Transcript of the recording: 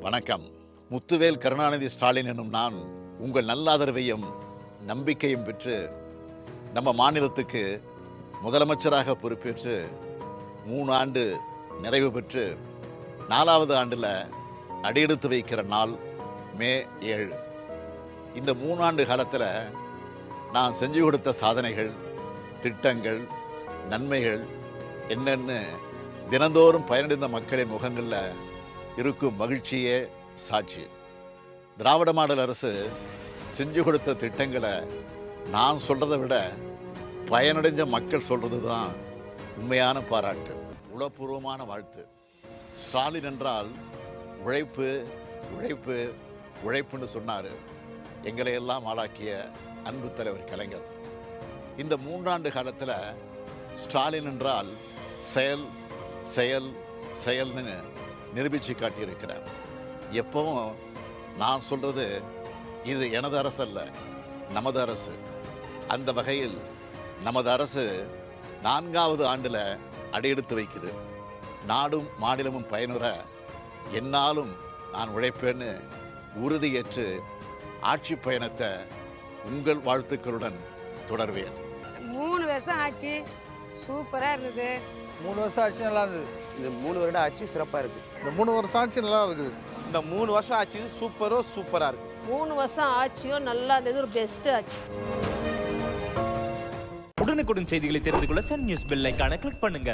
வணக்கம். முத்துவேல் கருணாநிதி ஸ்டாலின் என்னும் நான் உங்கள் நல்லாதரவையும் நம்பிக்கையும் பெற்று நம்ம மாநிலத்துக்கு முதலமைச்சராக பொறுப்பேற்று மூணு ஆண்டு நிறைவு பெற்று நாலாவது ஆண்டில் அடியெடுத்து வைக்கிற நாள் மே ஏழு. இந்த மூணாண்டு காலத்தில் நான் செஞ்சு கொடுத்த சாதனைகள் திட்டங்கள் நன்மைகள் என்னென்னு தினந்தோறும் பயனடைந்த மக்களின் முகங்களில் இருக்கும் மகிழ்ச்சியே சாட்சி. திராவிட மாடல் அரசு செஞ்சு கொடுத்த திட்டங்களை நான் சொல்கிறத விட பயனடைஞ்ச மக்கள் சொல்கிறது தான் உண்மையான பாராட்டு. உளப்பூர்வமான வாழ்த்து. ஸ்டாலின் என்றால் உழைப்பு உழைப்பு உழைப்புன்னு சொன்னார். எங்களை எல்லாம் ஆளாக்கிய அன்பு தலைவர் கலைஞர். இந்த மூன்றாண்டு காலத்தில் ஸ்டாலின் என்றால் செயல் செயல் செயல்னு நிரூபித்து காட்டியிருக்கிறேன் எப்பவும் நான் சொல்றது இது எனது அரசு அல்ல நமது அரசு. அந்த வகையில் நமது அரசு நான்காவது ஆண்டில் அடியெடுத்து வைக்குது. நாடும் மாநிலமும் பயனுற என்னாலும் நான் உழைப்பேன்னு உறுதியேற்று ஆட்சி பயணத்தை உங்கள் வாழ்த்துக்களுடன் தொடர்வேன். மூணு வருஷம் ஆச்சு. சூப்பராக இருந்தது. மூணு வருஷம் ஆட்சி நல்லா இருந்தது. இந்த மூணு வருடம் ஆட்சி சிறப்பாக இருக்குது இந்த மூணு வருஷம் ஆட்சி நல்லா இருக்குது. இந்த மூணு வருஷம் ஆச்சு சூப்பரோ சூப்பராக இருக்கு. மூணு வருஷம் ஆட்சியும் நல்லா இருந்தது ஒரு பெஸ்ட் ஆட்சி உடனுக்குடன் செய்திகளை தெரிந்து கொள்ள சன் நியூஸ் பெல் ஐகானை கிளிக் பண்ணுங்க.